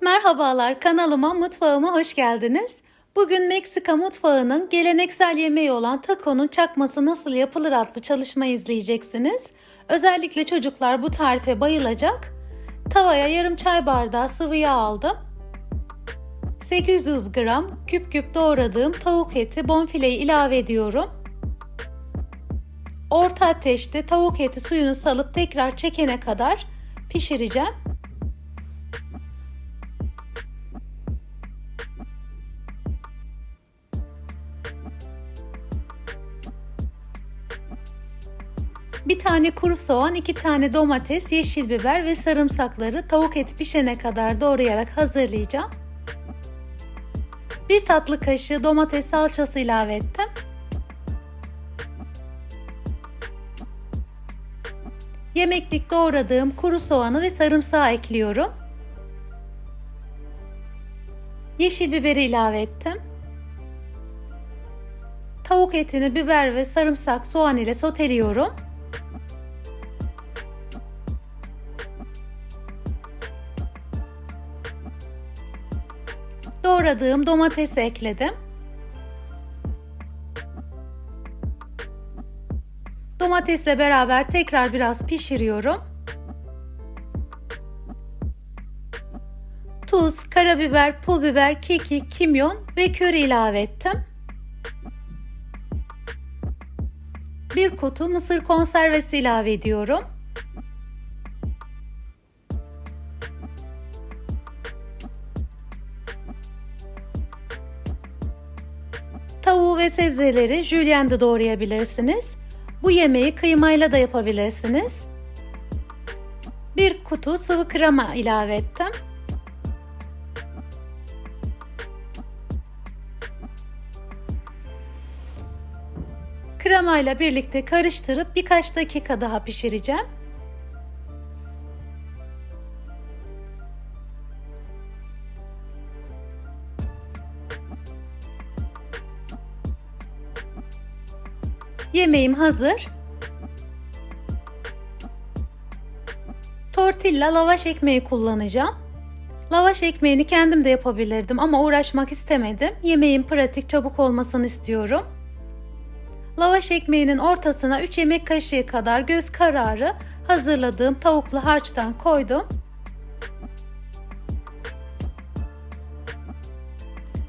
Merhabalar kanalıma mutfağıma hoş geldiniz. Bugün Meksika mutfağının geleneksel yemeği olan taco'nun çakması nasıl yapılır adlı çalışmayı izleyeceksiniz. Özellikle çocuklar bu tarife bayılacak. Tavaya yarım çay bardağı sıvı yağ aldım. 800 gram küp küp doğradığım tavuk eti bonfileyi ilave ediyorum. Orta ateşte tavuk eti suyunu salıp tekrar çekene kadar pişireceğim. Bir tane kuru soğan, iki tane domates, yeşil biber ve sarımsakları tavuk eti pişene kadar doğrayarak hazırlayacağım. Bir tatlı kaşığı domates salçası ilave ettim. Yemeklik doğradığım kuru soğanı ve sarımsağı ekliyorum. Yeşil biberi ilave ettim. Tavuk etini biber ve sarımsak soğan ile soteliyorum. Doğradığım domatesi ekledim. Domatesle beraber tekrar biraz pişiriyorum. Tuz, karabiber, pul biber, kekik, kimyon ve köri ilave ettim. Bir kutu mısır konservesi ilave ediyorum. Tavuğu ve sebzeleri jülyen'de doğrayabilirsiniz. Bu yemeği kıymayla da yapabilirsiniz. Bir kutu sıvı krema ilave ettim. Kremayla birlikte karıştırıp birkaç dakika daha pişireceğim. Yemeğim hazır. Tortilla lavaş ekmeği kullanacağım. Lavaş ekmeğini kendim de yapabilirdim ama uğraşmak istemedim. Yemeğin pratik çabuk olmasını istiyorum. Lavaş ekmeğinin ortasına 3 yemek kaşığı kadar göz kararı hazırladığım tavuklu harçtan koydum.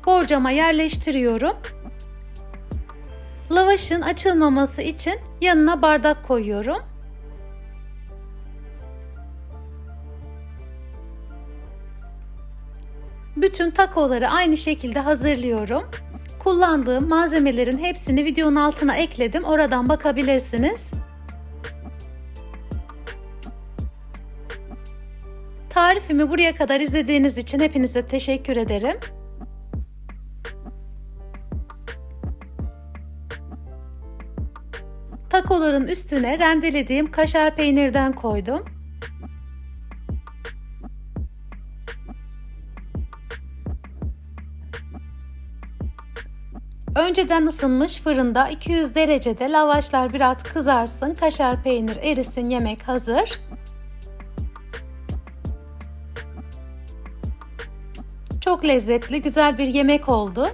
Borcama yerleştiriyorum. Lavaşın açılmaması için yanına bardak koyuyorum. Bütün takoları aynı şekilde hazırlıyorum. Kullandığım malzemelerin hepsini videonun altına ekledim. Oradan bakabilirsiniz. Tarifimi buraya kadar izlediğiniz için hepinize teşekkür ederim. Takoların üstüne rendelediğim kaşar peynirden koydum. Önceden ısınmış fırında 200 derecede lavaşlar biraz kızarsın, kaşar peynir erisin, yemek hazır. Çok lezzetli, güzel bir yemek oldu.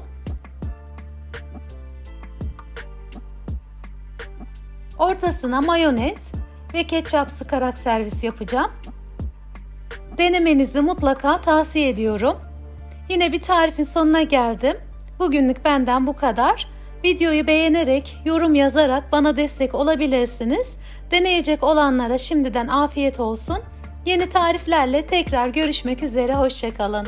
Ortasına mayonez ve ketçap sıkarak servis yapacağım. Denemenizi mutlaka tavsiye ediyorum. Yine bir tarifin sonuna geldim. Bugünlük benden bu kadar. Videoyu beğenerek, yorum yazarak bana destek olabilirsiniz. Deneyecek olanlara şimdiden afiyet olsun. Yeni tariflerle tekrar görüşmek üzere, hoşçakalın.